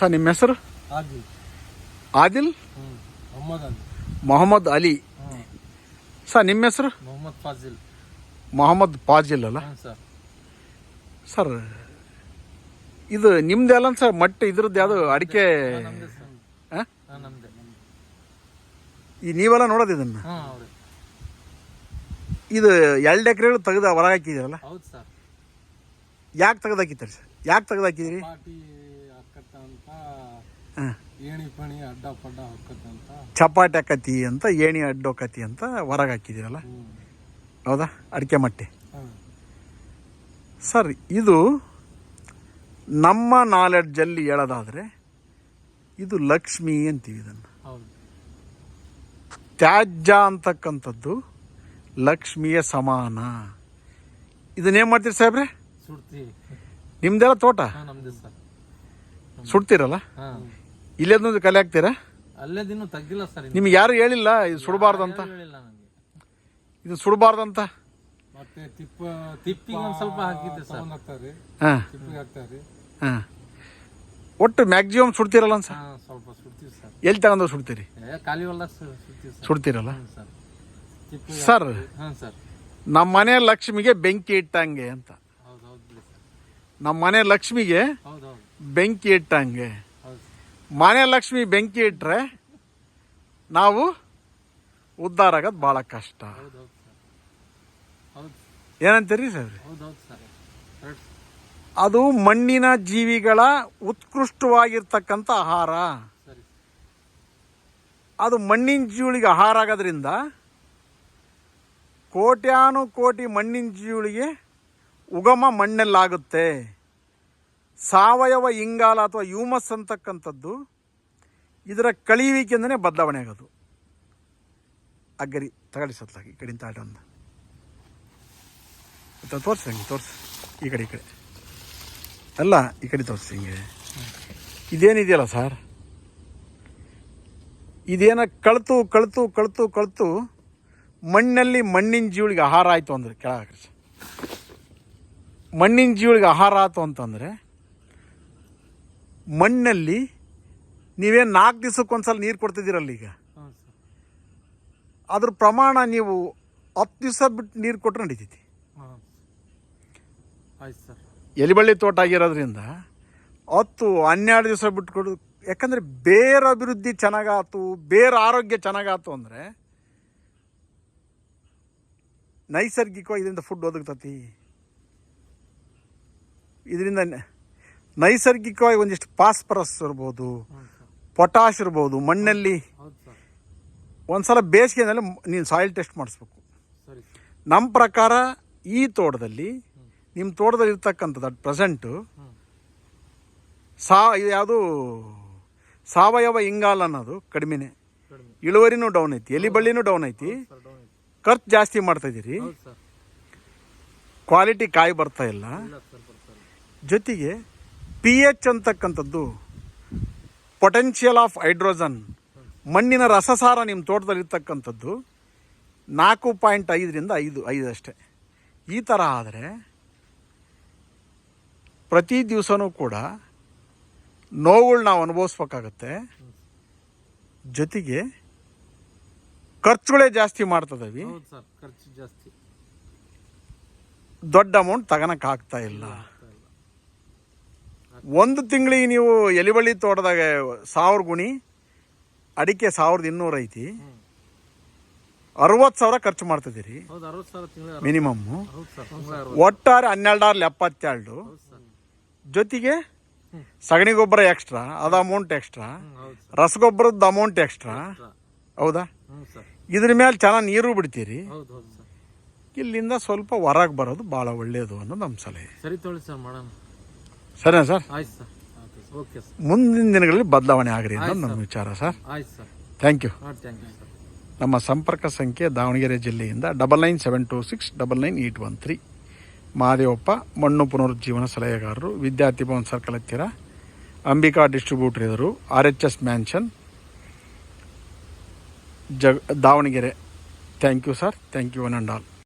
Sir ನಿಮ್ಮ ಹೆಸರು? Adil. Mohammed Ali. Mohammed Ali. Sir ನಿಮ್ಮ ಹೆಸರು? ಮೊಹಮ್ಮದ್ ಫಾಜಿಲ್. ಮೊಹಮ್ಮದ್ ಫಾಜಿಲ್ ಅಲ್ಲ? ಸರ್. ಸರ್ ಇದು ನಿಮ್ದು ಅಲ್ಲ ಸರ್? ಮಟ್ಟ ಇದ್ರದ್ದು ಯಾವುದು ಅಡಿಕೆ? ಈ ನೀವೆಲ್ಲ ನೋಡೋದು ಇದನ್ನ? ಇದು ಎರಡು ಎಕರೆ ತೆಗೆದ ಹೊರಗೆ ಹಾಕಿದ್ದೀರಲ್ಲ? ಹೌದು ಸರ್. ಯಾಕೆ ತೆಗೆದು ಹಾಕಿದ್ದೀರಿ ಸರ್? ಯಾಕೆ ತೆಗೆದು ಹಾಕಿದ್ದೀರಿ ಪಾಟಿ ಹಾಕತ್ತ ಅಂತ ಹಾಂ ಏಣಿ ಪಣಿ ಅಡ್ಡ ಪಡ್ಡ ಹಾಕತ್ತಂತ ಚಪಾಟಿ ಹಾಕತಿ ಅಂತ ಏಣಿ ಅಡ್ಡೋಕತಿ ಅಂತ ಹೊರಗೆ ಹಾಕಿದಿರಲ್ಲ ಹೌದಾ? ಅಡಿಕೆ ಮಟ್ಟೆ. ಸರ್ ಇದು ನಮ್ಮ ನಾಲೆಡ್ಜಲ್ಲಿ ಹೇಳೋದಾದರೆ ಇದು ಲಕ್ಷ್ಮಿ ಅಂತೀವಿ ಇದನ್ನು. ತ್ಯಾಜ್ಯ ಅಂತಕ್ಕಂಥದ್ದು ಲಕ್ಷ್ಮಿಯ ಸಮಾನ. ಇದನ್ನೇನು ಮಾಡ್ತೀರಿ ಸಾಹೇಬ್ರೆ? ನಿಮ್ದೆಲ್ಲ ತೋಟ? ಸುಡ್ತೀರಲ್ಲ? ಇಲ್ಲೇದೊಂದು ಕಲೆ ಹಾಕ್ತೀರಾ? ಅಲ್ಲೇ ದಿನ ತೆಗ್ದಿಲ್ಲ ಸರ್ ಇನ್ನು. ನಿಮ್ಗೆ ಯಾರು ಹೇಳಿಲ್ಲ ಇದು ಸುಡಬಾರ್ದಂತ ಅಂತ? ಹೇಳಿಲ್ಲ ನನಗೆ ಇದು ಸುಡಬಾರ್ದಂತ ಅಂತ? ಮತ್ತೆ ತಿಪ್ಪ ತಿಪ್ಪಿಗೆ ಒಂದು ಸ್ವಲ್ಪ ಹಾಕಿದ್ದೆ ಸರ್. ಹಾಕ್ತಾರೆ ಹಾಂ. ತಿಪ್ಪಿಗೆ ಹಾಕ್ತಾರೆ ಹಾಂ. ಒಟ್ಟು ಮ್ಯಾಕ್ಸಿಮಮ್ ಸುಡ್ತೀರಲ್ಲ ಸರ್ ಹಾಂ ಸ್ವಲ್ಪ ಸುಡ್ತೀವಿ ಸರ್. ಎಲ್ಲಿ ತಗೊಂಡು ಸುಡ್ತೀರಿ? ಏ ಖಾಲಿ ಹೊಲ ಸುಡ್ತೀವಿ ಸರ್. ಸುಡ್ತೀರಲ್ಲ? ಸರ್. ತಿಪ್ಪಿಗೆ ಸರ್ ಹಾಂ ಸರ್. ನಮ್ಮ ಮನೆ ಲಕ್ಷ್ಮಿಗೆ ಬೆಂಕಿ ಇಟ್ಟಂಗೆ ಅಂತ. ಹೌದು ಹೌದು ಬಿಡಿ ಸರ್. ನಮ್ಮ ಮನೆ ಲಕ್ಷ್ಮಿಗೆ ಹೌದು ಹೌದು. ಬೆಂಕಿ ಇಟ್ಟಂಗೆ. ಮನೆ ಲಕ್ಷ್ಮಿ ಬೆಂಕಿ ಇಟ್ಟರೆ ನಾವು ಉದ್ಧಾರ ಆಗೋದು ಭಾಳ ಕಷ್ಟ. ಏನಂತೀರಿ ಸರ್? ಅದು ಮಣ್ಣಿನ ಜೀವಿಗಳ ಉತ್ಕೃಷ್ಟವಾಗಿರ್ತಕ್ಕಂಥ ಆಹಾರ. ಅದು ಮಣ್ಣಿನ ಜೀವಿಗಳಿಗೆ ಆಹಾರ ಆಗೋದ್ರಿಂದ ಕೋಟ್ಯಾನು ಕೋಟಿ ಮಣ್ಣಿನ ಜೀವಿಗಳಿಗೆ ಉಗಮ ಮಣ್ಣಲ್ಲಾಗುತ್ತೆ. ಸಾವಯವ ಇಂಗಾಲ ಅಥವಾ ಹ್ಯೂಮಸ್ ಅಂತಕ್ಕಂಥದ್ದು ಇದರ ಕಳಿಯುವಿಕೆಯಿಂದನೇ ಬದಲಾವಣೆ ಆಗೋದು. ಅಗ್ಗರಿ ತಗಳಿ ಸತ್ಲಾಗಿ, ಈ ಕಡೆಯಿಂದ ಆಟ ಒಂದು ತೋರಿಸಿ ಹಂಗೆ, ತೋರಿಸಿ. ಈ ಕಡೆ ಈ ಕಡೆ. ಅಲ್ಲ, ಈ ಕಡೆ ತೋರಿಸಿ ಹಿಂಗೆ. ಇದೇನಿದೆಯಲ್ಲ ಸರ್? ಇದೇನ ಕಳ್ತು ಕಳ್ತು ಕಳ್ತು ಕಳ್ತು ಮಣ್ಣಲ್ಲಿ ಮಣ್ಣಿನ ಜೀವಳಿಗೆ ಆಹಾರ ಆಯಿತು ಅಂದರೆ ಕೆಳಗೆ ಮಣ್ಣಿನ ಜೀವಳಿಗೆ ಆಹಾರ ಆಯಿತು ಅಂತಂದರೆ ಮಣ್ಣಲ್ಲಿ ನೀವೇನು ನಾಲ್ಕು ದಿವ್ಸಕ್ಕೊಂದ್ಸಲ ನೀರು ಕೊಡ್ತಿದ್ದೀರಲ್ಲ ಈಗ? ಅದ್ರ ಪ್ರಮಾಣ ನೀವು ಹತ್ತು ದಿವಸ ಬಿಟ್ಟು ನೀರು ಕೊಟ್ಟರೆ ನಡೀತೈತಿ. ಎಲಿಬಳ್ಳಿ ತೋಟ ಆಗಿರೋದ್ರಿಂದ ಹತ್ತು ಹನ್ನೆರಡು ದಿವಸ ಬಿಟ್ಟು ಕೊಡು ಯಾಕಂದರೆ ಬೇರೆ ಅಭಿವೃದ್ಧಿ ಚೆನ್ನಾಗಾತು ಬೇರೆ ಆರೋಗ್ಯ ಚೆನ್ನಾಗಾತು ಅಂದರೆ ನೈಸರ್ಗಿಕವಾಗಿ ಇದರಿಂದ ಫುಡ್ ಒದಗ್ತತಿ. ಇದರಿಂದ ನೈಸರ್ಗಿಕವಾಗಿ ಒಂದಿಷ್ಟು ಫಾಸ್ಫರಸ್ ಇರ್ಬೋದು ಪೊಟಾಶ್ ಇರ್ಬೋದು ಮಣ್ಣಲ್ಲಿ ಒಂದ್ಸಲ ಬೇಸಿಗೆನಲ್ಲಿ ನೀನು ಸಾಯಿಲ್ ಟೆಸ್ಟ್ ಮಾಡಿಸ್ಬೇಕು. ನಮ್ಮ ಪ್ರಕಾರ ಈ ತೋಟದಲ್ಲಿ ನಿಮ್ಮ ತೋಟದಲ್ಲಿ ಇರ್ತಕ್ಕಂಥದ್ದು ಅಟ್ ಪ್ರೆಸೆಂಟು ಸಾ ಇದು ಯಾವುದು ಸಾವಯವ ಇಂಗಾಲ ಅನ್ನೋದು ಕಡಿಮೆನೆ. ಕಡಿಮೆ ಇಳುವರಿನೂ ಡೌನ್ ಐತಿ ಎಲಿ ಬಳ್ಳಿನೂ ಡೌನ್ ಐತಿ. ಖರ್ಚು ಜಾಸ್ತಿ ಮಾಡ್ತಾ ಇದ್ದೀರಿ ಹೌದು ಸರ್. ಕ್ವಾಲಿಟಿ ಕಾಯಿ ಬರ್ತಾ ಇಲ್ಲ. ಜೊತೆಗೆ ಪಿ ಎಚ್ ಅಂತಕ್ಕಂಥದ್ದು ಪೊಟೆನ್ಷಿಯಲ್ ಆಫ್ ಹೈಡ್ರೋಜನ್ ಮಣ್ಣಿನ ರಸಸಾರ ನಿಮ್ಮ ತೋಟದಲ್ಲಿ ಇರ್ತಕ್ಕಂಥದ್ದು ನಾಲ್ಕು ಪಾಯಿಂಟ್ ಐದರಿಂದ ಐದು ಐದು ಅಷ್ಟೇ. ಈ ಥರ ಆದರೆ ಪ್ರತಿ ದಿವಸನೂ ಕೂಡ ನೋವುಗಳು ನಾವು ಅನುಭವಿಸ್ಬೇಕಾಗತ್ತೆ. ಜೊತೆಗೆ ಖರ್ಚುಗಳೇ ಜಾಸ್ತಿ ಮಾಡ್ತದವಿ. ಖರ್ಚು ಜಾಸ್ತಿ. ದೊಡ್ಡ ಅಮೌಂಟ್ ತಗೋಣಕ್ಕೆ ಆಗ್ತಾ ಇಲ್ಲ ಆಗ್ತಾ ಇಲ್ಲ. ಒಂದು ತಿಂಗಳಿಗೆ ನೀವು ಎಲಿಬಳ್ಳಿ ತೋಟದಾಗ ಸಾವಿರ ಗುಣಿ ಅಡಿಕೆ ಸಾವಿರದ ಇನ್ನೂರು ಐತಿ. ಅರವತ್ತು ಸಾವಿರ ಖರ್ಚು ಮಾಡ್ತಿದ್ದೀರಿ. ಮಿನಿಮಮ್ ಒಟ್ಟಾರೆ ಹನ್ನೆರಡಾರ್ಲಿ ಎಪ್ಪತ್ತೆರಡು. ಜೊತೆಗೆ. ಸಗಣಿ ಗೊಬ್ಬರ ಎಕ್ಸ್ಟ್ರಾ ಅದ ಅಮೌಂಟ್ ಎಕ್ಸ್ಟ್ರಾ ರಸಗೊಬ್ಬರದ ಅಮೌಂಟ್ ಎಕ್ಸ್ಟ್ರಾ ಹೌದಾ? ಇದ್ರ ಮೇಲೆ ಚೆನ್ನಾಗಿ ನೀರು ಬಿಡ್ತೀರಿ. ಇಲ್ಲಿಂದ ಸ್ವಲ್ಪ ಹೊರಗೆ ಬರೋದು ಭಾಳ ಒಳ್ಳೆಯದು ಅನ್ನೋದು ನಮ್ಮ ಸಲಹೆ. ಸರಿ ಸರ್ ಮಾಡೋಣ. ಸರಿನಾ ಸರ್? ಆಯ್ತು ಸರ್. ಓಕೆ ಸರ್ ಮುಂದಿನ ದಿನಗಳಲ್ಲಿ ಬದಲಾವಣೆ ಆಗ್ರಿ ಅಂತ ನಮ್ಮ ವಿಚಾರ ಸರ್. ಆಯ್ತು ಸರ್. ಥ್ಯಾಂಕ್ ಯು ಹಾಂ ಥ್ಯಾಂಕ್ ಯು ಸರ್ ನಮ್ಮ ಸಂಪರ್ಕ ಸಂಖ್ಯೆ ದಾವಣಗೆರೆ ಜಿಲ್ಲೆಯಿಂದ double nine seven two six double nine eight one three Mahadevappa ಮಣ್ಣು ಪುನರುಜ್ಜೀವನ ಸಲಹೆಗಾರರು ವಿದ್ಯಾರ್ಥಿ ಭವನ್ ಸರ್ಕಲ್ ಹತ್ತಿರ. ಅಂಬಿಕಾ ಡಿಸ್ಟ್ರಿಬ್ಯೂಟರ್ ಎದುರು R H S mansion jug Davanagere. Thank you sir thank you one and all